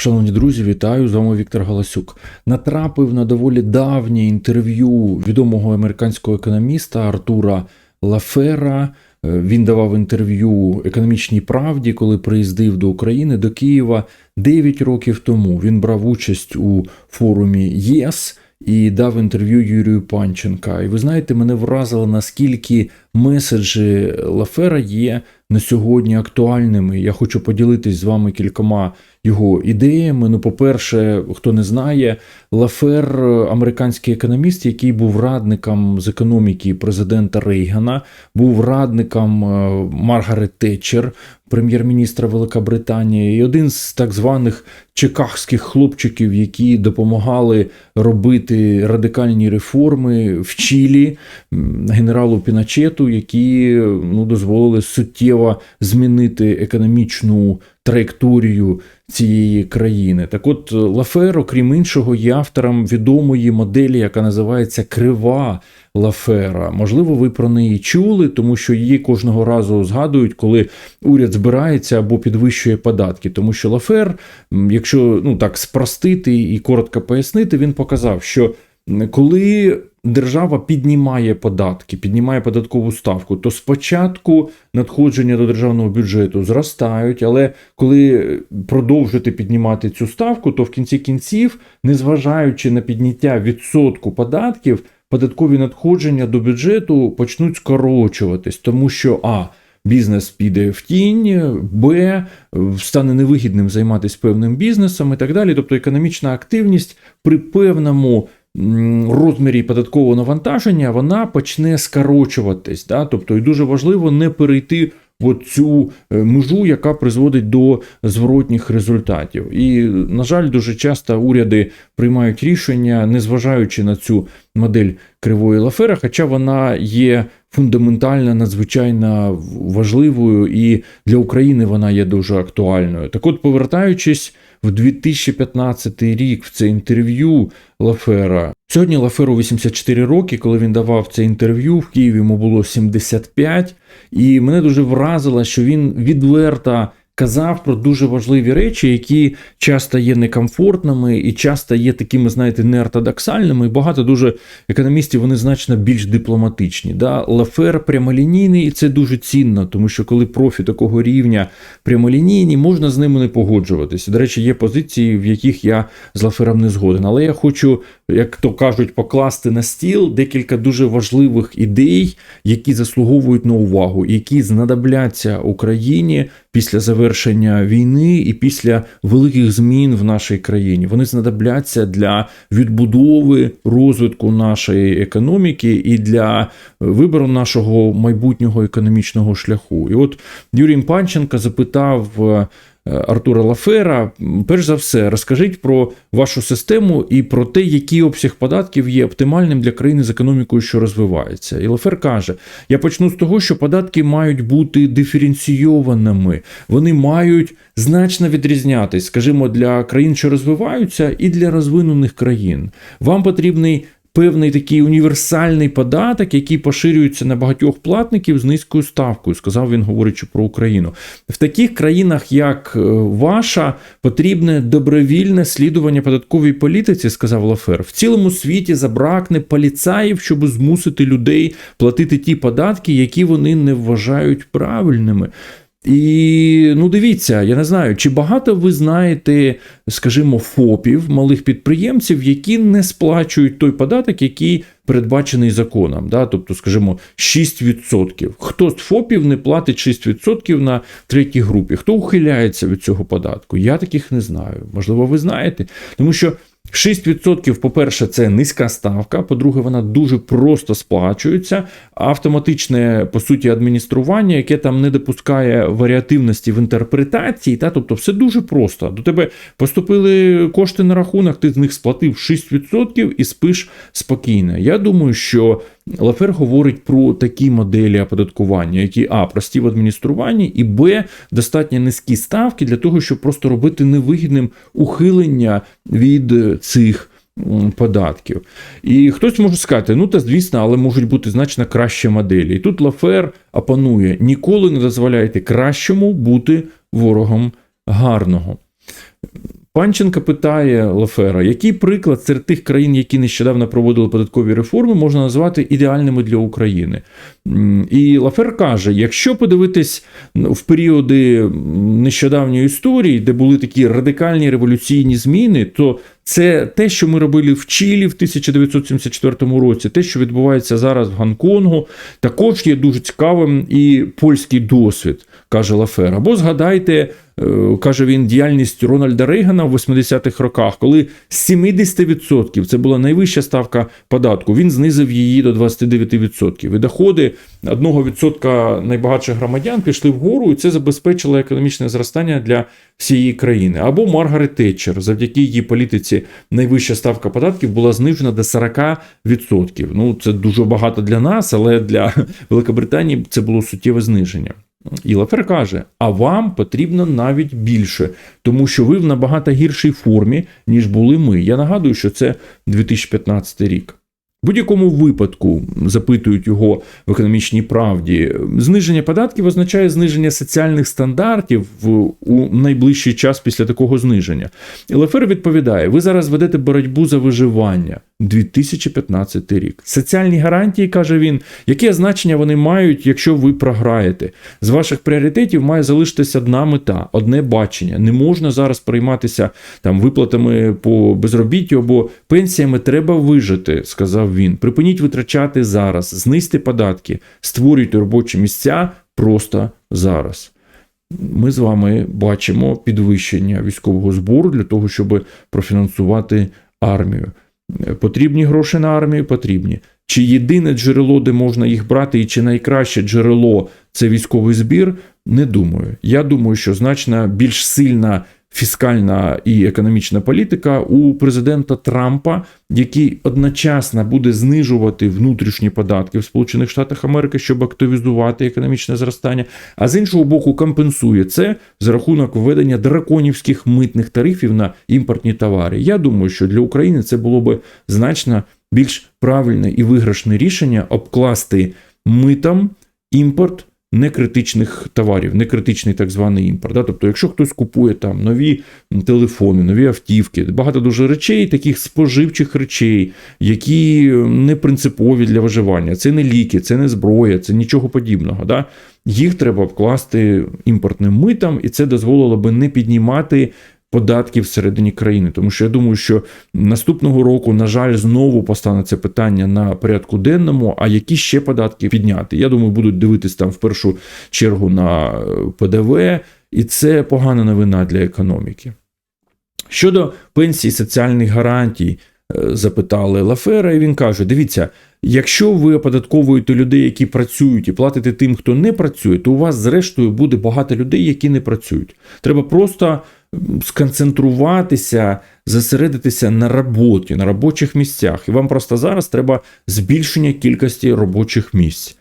Шановні друзі, вітаю! З вами Віктор Галасюк. Натрапив на доволі давнє інтерв'ю відомого американського економіста Артура Лафера. Е, Він давав інтерв'ю економічній правді, коли приїздив до України, до Києва 9 років тому. Він брав участь у форумі ЄС і дав інтерв'ю Юрію Панченка. І ви знаєте, мене вразило, наскільки меседжі Лафера є на сьогодні актуальними. Я хочу поділитись з вами кількома його ідеями. Ну, по-перше, хто не знає, Лафер американський економіст, який був радником з економіки президента Рейгана, був радником е, Маргарет Тетчер, прем'єр-міністра Великобританії, і один з так званих чикагських хлопчиків, які допомагали робити радикальні реформи в Чилі генералу Піначету, які ну, дозволили суттєво змінити економічну траєкторію цієї країни. Так от Лафер, окрім іншого, є автором відомої моделі, яка називається Крива Лафера. Можливо, ви про неї чули, тому що її кожного разу згадують, коли уряд збирається або підвищує податки. Тому що Лафер, якщо ну так спростити і коротко пояснити, він показав, що коли держава піднімає податки, піднімає податкову ставку, то спочатку надходження до державного бюджету зростають, але коли продовжити піднімати цю ставку, то в кінці кінців, незважаючи на підняття відсотку податків, податкові надходження до бюджету почнуть скорочуватись, тому що а. Бізнес піде в тінь, Б стане невигідним займатися певним бізнесом і так далі. Тобто економічна активність при певному розмірі податкового навантаження вона почне скорочуватись. Да? Тобто, і дуже важливо не перейти в цю е, межу, яка призводить до зворотніх результатів. І, на жаль, дуже часто уряди приймають рішення, незважаючи на цю модель кривої лафера, хоча вона є фундаментально надзвичайно важливою, і для України вона є дуже актуальною. Так от, повертаючись в 2015 рік в це інтерв'ю Лафера. Сьогодні Лаферу 84 роки, коли він давав це інтерв'ю, в Києві йому було 75, і мене дуже вразило, що він відверто казав про дуже важливі речі, які часто є некомфортними і часто є такими, знаєте, неортодоксальними. І багато дуже економістів вони значно більш дипломатичні. Да? Лафер прямолінійний, і це дуже цінно, тому що коли профі такого рівня прямолінійні, можна з ними не погоджуватися. До речі, є позиції, в яких я з Лафером не згоден. Але я хочу, як то кажуть, покласти на стіл декілька дуже важливих ідей, які заслуговують на увагу, які знадобляться Україні після завершення війни і після великих змін в нашій країні. Вони знадобляться для відбудови розвитку нашої економіки і для вибору нашого майбутнього економічного шляху. І от Юрій Панченко запитав. Е, Артура Лафера, перш за все, розкажіть про вашу систему і про те, який обсяг податків є оптимальним для країни з економікою, що розвивається. І Лафер каже: я почну з того, що податки мають бути диференційованими, вони мають значно відрізнятись, скажімо, для країн, що розвиваються, і для розвинених країн. Вам потрібний певний такий універсальний податок, який поширюється на багатьох платників з низькою ставкою, сказав він, говорячи про Україну. В таких країнах, як е, ваша, потрібне добровільне слідування податковій політиці, сказав Лафер. В цілому світі забракне поліцаїв, щоб змусити людей платити ті податки, які вони не вважають правильними. І ну дивіться, я не знаю, чи багато ви знаєте, скажімо, ФОПів, малих підприємців, які не сплачують той податок, який передбачений законом. Да? Тобто, скажімо, 6%. Хто з ФОПів не платить 6% на третій групі? Хто ухиляється від цього податку? Я таких не знаю. Можливо, ви знаєте. Тому що 6%, по-перше, це низька ставка. По-друге, вона дуже просто сплачується. Автоматичне, по суті, адміністрування, яке там не допускає варіативності в інтерпретації. Та? Тобто, все дуже просто. До тебе поступили кошти на рахунок, ти з них сплатив 6% і спиш спокійно. Я думаю, що Лафер говорить про такі моделі оподаткування, які а прості в адмініструванні, і б достатньо низькі ставки для того, щоб просто робити невигідним ухилення від цих податків. І хтось може сказати, ну та звісно, але можуть бути значно кращі моделі. І тут Лафер опанує: ніколи не дозволяйте кращому бути ворогом гарного. Панченка питає Лафера, який приклад серед тих країн, які нещодавно проводили податкові реформи, можна назвати ідеальними для України. І Лафер каже: якщо подивитись в періоди нещодавньої історії, де були такі радикальні революційні зміни, то це те, що ми робили в Чилі в 1974 році, те, що відбувається зараз в Гонконгу, також є дуже цікавим і польський досвід, каже Лафер. Або згадайте, е, каже він, діяльність Рональда Рейгана в 80-х роках, коли з 70% це була найвища ставка податку, він знизив її до 29%. І доходи 1% найбагатших громадян пішли вгору, і це забезпечило економічне зростання для всієї країни. Або Маргарет Тетчер, завдяки її політиці, найвища ставка податків була знижена до 40%. Ну, це дуже багато для нас, але для Великобританії це було суттєве зниження. І Лафер каже: а вам потрібно навіть більше, тому що ви в набагато гіршій формі, ніж були ми. Я нагадую, що це 2015 рік. В будь-якому випадку запитують його в економічній правді. Зниження податків означає зниження соціальних стандартів у найближчий час після такого зниження. Лефер відповідає: ви зараз ведете боротьбу за виживання. 2015 рік. Соціальні гарантії, каже він, яке значення вони мають, якщо ви програєте? З ваших пріоритетів має залишитися одна мета, одне бачення. Не можна зараз прийматися там виплатами по безробіттю або пенсіями. Треба вижити, сказав він. Припиніть витрачати зараз, знизьте податки, створюйте робочі місця просто зараз. Ми з вами бачимо підвищення військового збору для того, щоб профінансувати армію. Потрібні гроші на армію? Потрібні. Чи єдине джерело, де можна їх брати, і чи найкраще джерело це військовий збір? Не думаю. Я думаю, що значно більш сильна фіскальна і економічна політика у президента Трампа, який одночасно буде знижувати внутрішні податки в Сполучених Штатах Америки, щоб активізувати економічне зростання, а з іншого боку, компенсує це за рахунок введення драконівських митних тарифів на імпортні товари. Я думаю, що для України це було би значно більш правильне і виграшне рішення обкласти митом імпорт некритичних товарів, некритичний так званий імпорт. Да? Тобто, якщо хтось купує там нові телефони, нові автівки, багато дуже речей, таких споживчих речей, які не принципові для виживання. Це не ліки, це не зброя, це нічого подібного. Да? Їх треба вкласти імпортним митом, і це дозволило би не піднімати податків всередині країни. Тому що я думаю, що наступного року, на жаль, знову постане це питання на порядку денному. А які ще податки підняти? Я думаю, будуть дивитись там в першу чергу на е, ПДВ, і це погана новина для економіки. Щодо пенсій соціальних гарантій, запитали Лафера, і він каже: дивіться. Якщо ви оподатковуєте людей, які працюють, і платите тим, хто не працює, то у вас, зрештою, буде багато людей, які не працюють. Треба просто сконцентруватися, зосередитися на роботі, на робочих місцях. І вам просто зараз треба збільшення кількості робочих місць.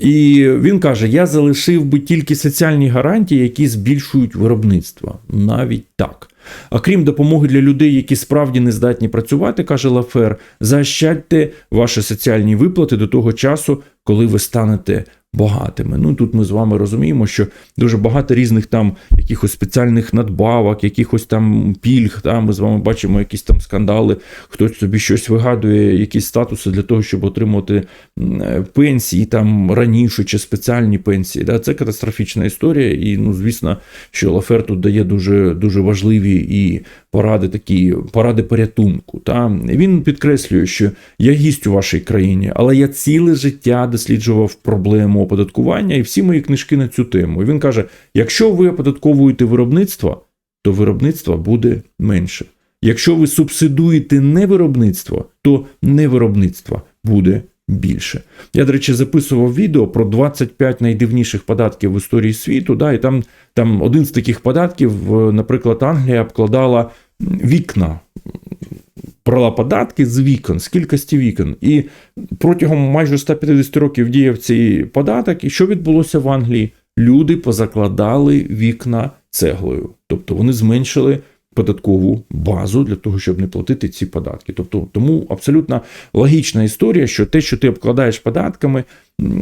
І він каже: я залишив би тільки соціальні гарантії, які збільшують виробництво. Навіть так. А крім допомоги для людей, які справді не здатні працювати, каже Лафер, заощадьте ваші соціальні виплати до того часу, коли ви станете багатими. Ну тут ми з вами розуміємо, що дуже багато різних там якихось спеціальних надбавок, якихось там пільг. Там ми з вами бачимо якісь там скандали, хтось собі щось вигадує, якісь статуси для того, щоб отримувати е, пенсії там раніше чи спеціальні пенсії. Да? Це катастрофічна історія, і ну, звісно, що Лафер тут дає дуже дуже важливі і поради такі, поради порятунку. Та? Він підкреслює, що я гість у вашій країні, але я ціле життя досліджував проблему оподаткування і всі мої книжки на цю тему. І він каже: якщо ви оподатковуєте виробництво, то виробництва буде менше. Якщо ви субсидуєте не виробництво, то не виробництва буде більше. Я, до речі, записував відео про 25 найдивніших податків в історії світу. Да, І там, там один з таких податків, наприклад, Англія обкладала вікна. Брала податки з вікон, з кількості вікон. І протягом майже 150 років діяв цей податок. І що відбулося в Англії? Люди позакладали вікна цеглою. Тобто вони зменшили податкову базу для того, щоб не платити ці податки. Тобто, тому абсолютно логічна історія, що те, що ти обкладаєш податками,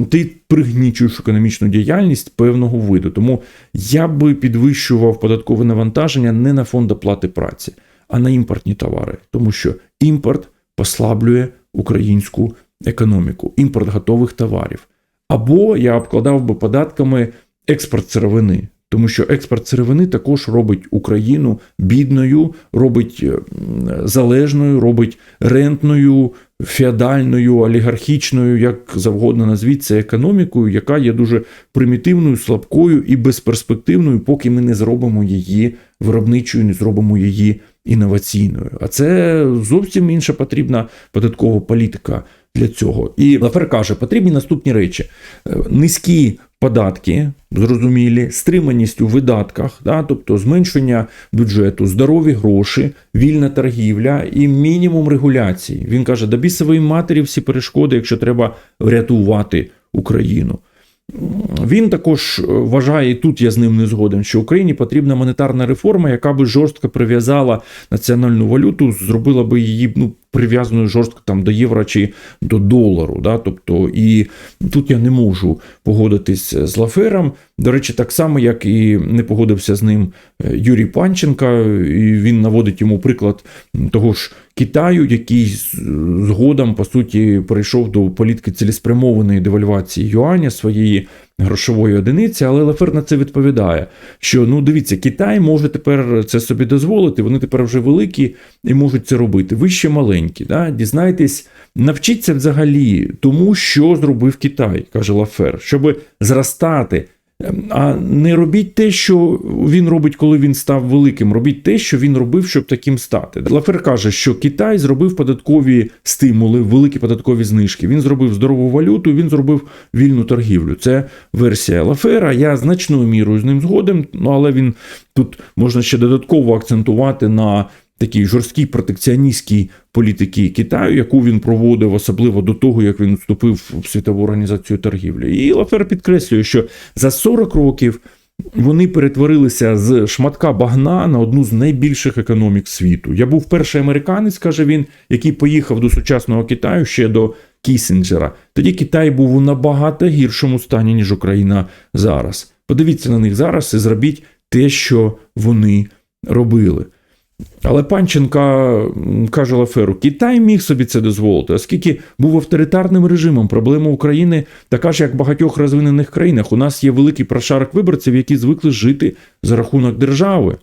ти пригнічуєш економічну діяльність певного виду. Тому я би підвищував податкове навантаження не на фонд оплати праці, а на імпортні товари, тому що імпорт послаблює українську економіку, імпорт готових товарів. Або я обкладав би податками експорт сировини, тому що експорт сировини також робить Україну бідною, робить е, залежною, робить рентною, феодальною, олігархічною, як завгодно назвіть це економікою, яка є дуже примітивною, слабкою і безперспективною, поки ми не зробимо її виробничою, не зробимо її інноваційною. А це зовсім інша потрібна податкова політика для цього. І Лафер каже, потрібні наступні речі: Е, низькі податки, зрозумілі, стриманість у видатках, да, тобто зменшення бюджету, здорові гроші, вільна торгівля і мінімум регуляції. Він каже, до бісової матері всі перешкоди, якщо треба врятувати Україну. Він також е, вважає, і тут я з ним не згоден, що Україні потрібна монетарна реформа, яка би жорстко прив'язала національну валюту, зробила би її ну, прив'язаною жорстко там до євро чи до долару. Да? Тобто, і тут я не можу погодитись з Лафером. До речі, так само, як і не погодився з ним е, Юрій Панченка, і він наводить йому приклад того ж Китаю, який згодом, по суті, перейшов до політики цілеспрямованої девальвації юаня своєї грошової одиниці, але Лафер на це відповідає, що ну дивіться, Китай може тепер це собі дозволити, вони тепер вже великі і можуть це робити. Ви ще маленькі. Да? Дізнайтесь, навчіться взагалі тому, що зробив Китай, каже Лафер, щоб зростати. Ем, А не робіть те, що він робить, коли він став великим. Робіть те, що він робив, щоб таким стати. Лафер каже, що Китай зробив податкові стимули, великі податкові знижки. Він зробив здорову валюту, він зробив вільну торгівлю. Це версія Лафера. Я значною мірою з ним згоден, ну але він тут можна ще додатково акцентувати на такій жорсткій протекціоністській політики Китаю, яку він проводив, особливо до того, як він вступив в світову організацію торгівлі. І Лафер підкреслює, що за 40 років вони перетворилися з шматка багна на одну з найбільших економік світу. Я був перший американець, каже він, який поїхав до сучасного Китаю ще до Кісінджера. Тоді Китай був у набагато гіршому стані, ніж Україна зараз. Подивіться на них зараз і зробіть те, що вони робили. Але Панченка каже Лаферу, Китай міг собі це дозволити, оскільки був авторитарним режимом. Проблема України така ж, як в багатьох розвинених країнах. У нас є великий прошарок виборців, які звикли жити за рахунок держави.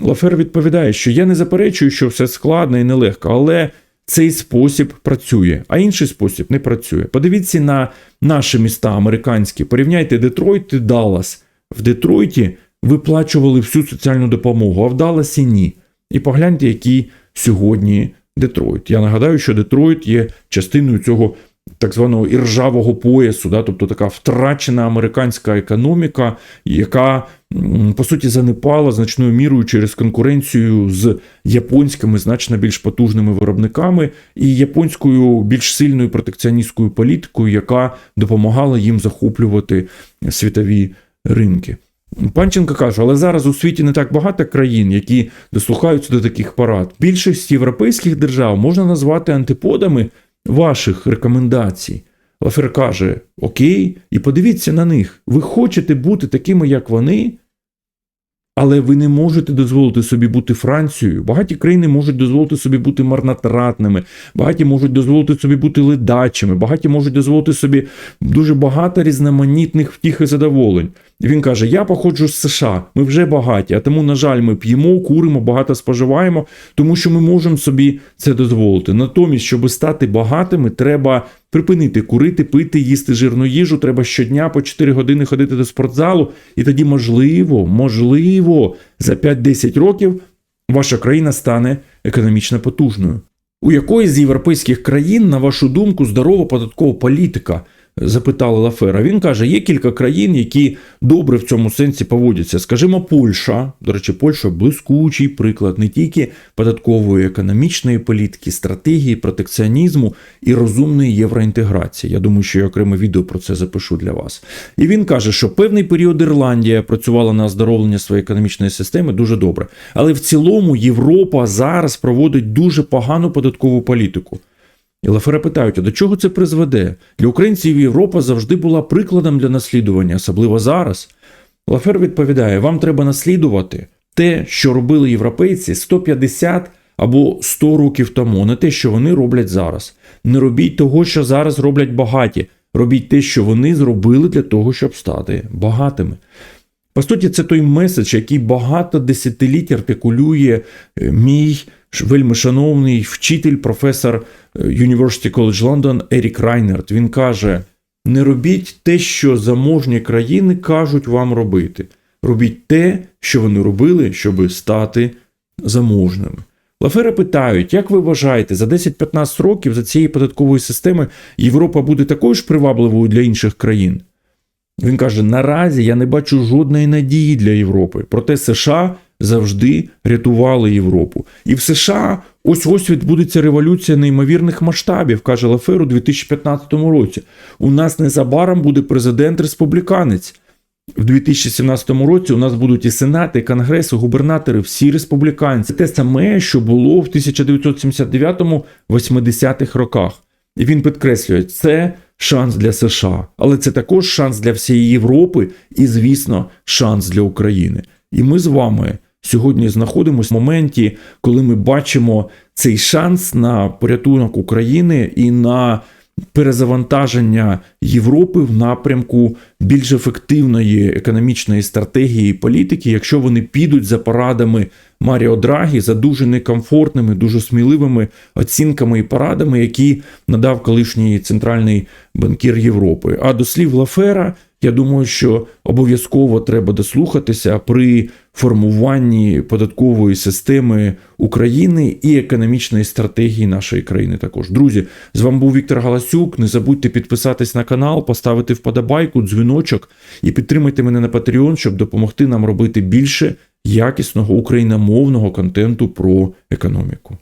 Лафер відповідає, що я не заперечую, що все складно і нелегко, але цей спосіб працює, а інший спосіб не працює. Подивіться на наші міста американські. Порівняйте Детройт і Даллас. В Детройті виплачували всю соціальну допомогу, а в Далласі ні. І погляньте, який сьогодні Детройт. Я нагадаю, що Детройт є частиною цього так званого іржавого поясу, да, тобто така втрачена американська економіка, яка по суті занепала значною мірою через конкуренцію з японськими значно більш потужними виробниками і японською більш сильною протекціоністською політикою, яка допомагала їм захоплювати світові ринки. Панченко каже, але зараз у світі не так багато країн, які дослухаються до таких парад. Більшість європейських держав можна назвати антиподами ваших рекомендацій. Лафер каже: Окей, і подивіться на них. Ви хочете бути такими, як вони, але ви не можете дозволити собі бути Францією. Багаті країни можуть дозволити собі бути марнотратними, багаті можуть дозволити собі бути ледачими, багаті можуть дозволити собі дуже багато різноманітних втіх і задоволень. Він каже: Я походжу з США, ми вже багаті, а тому, на жаль, ми п'ємо, куримо, багато споживаємо, тому що ми можемо собі це дозволити. Натомість, щоб стати багатими, треба припинити курити, пити, їсти жирну їжу. Треба щодня по 4 години ходити до спортзалу, і тоді, можливо, можливо, за 5-10 років ваша країна стане економічно потужною. У якої з європейських країн, на вашу думку, здорова податкова політика? Запитали Лафера. Він каже: є кілька країн, які добре в цьому сенсі поводяться. Скажімо, Польща. До речі, Польща блискучий приклад не тільки податкової, економічної політики, стратегії, протекціонізму і розумної євроінтеграції. Я думаю, що я окреме відео про це запишу для вас. І він каже, що певний період Ірландія працювала на оздоровлення своєї економічної системи дуже добре. Але в цілому Європа зараз проводить дуже погану податкову політику. І Лафера питають, а до чого це призведе? Для українців Європа завжди була прикладом для наслідування, особливо зараз. Лафер відповідає: вам треба наслідувати те, що робили європейці 150 або 100 років тому, не те, що вони роблять зараз. Не робіть того, що зараз роблять багаті. Робіть те, що вони зробили для того, щоб стати багатими. По суті, це той меседж, який багато десятиліть артикулює е, мій вельми шановний вчитель, професор е, University College London Ерік Райнерт. Він каже: не робіть те, що заможні країни кажуть вам робити. Робіть те, що вони робили, щоб стати заможними. Лафери питають, як ви вважаєте, за 10-15 років за цієї податкової системи Європа буде такою ж привабливою для інших країн? Він каже: наразі я не бачу жодної надії для Європи. Проте США завжди рятували Європу. І в США ось ось відбудеться революція неймовірних масштабів, каже Лафер у 2015 році. У нас незабаром буде президент-республіканець. В 2017 році у нас будуть і сенати, і конгрес, і губернатори, всі республіканці. Те саме, що було в 1979-80-х роках. І він підкреслює, це шанс для США, але це також шанс для всієї Європи і, звісно, шанс для України. І ми з вами сьогодні знаходимося в моменті, коли ми бачимо цей шанс на порятунок України і на перезавантаження Європи в напрямку більш ефективної економічної стратегії і політики, якщо вони підуть за порадами Маріо Драгі, за дуже некомфортними, дуже сміливими оцінками і порадами, які надав колишній центральний банкір Європи. А до слів Лафера, я думаю, що обов'язково треба дослухатися при формуванні податкової системи України і економічної стратегії нашої країни. Також друзі, з вами був Віктор Галасюк. Не забудьте підписатись на канал, поставити вподобайку, дзвіночок і підтримайте мене на Patreon, щоб допомогти нам робити більше якісного україномовного контенту про економіку.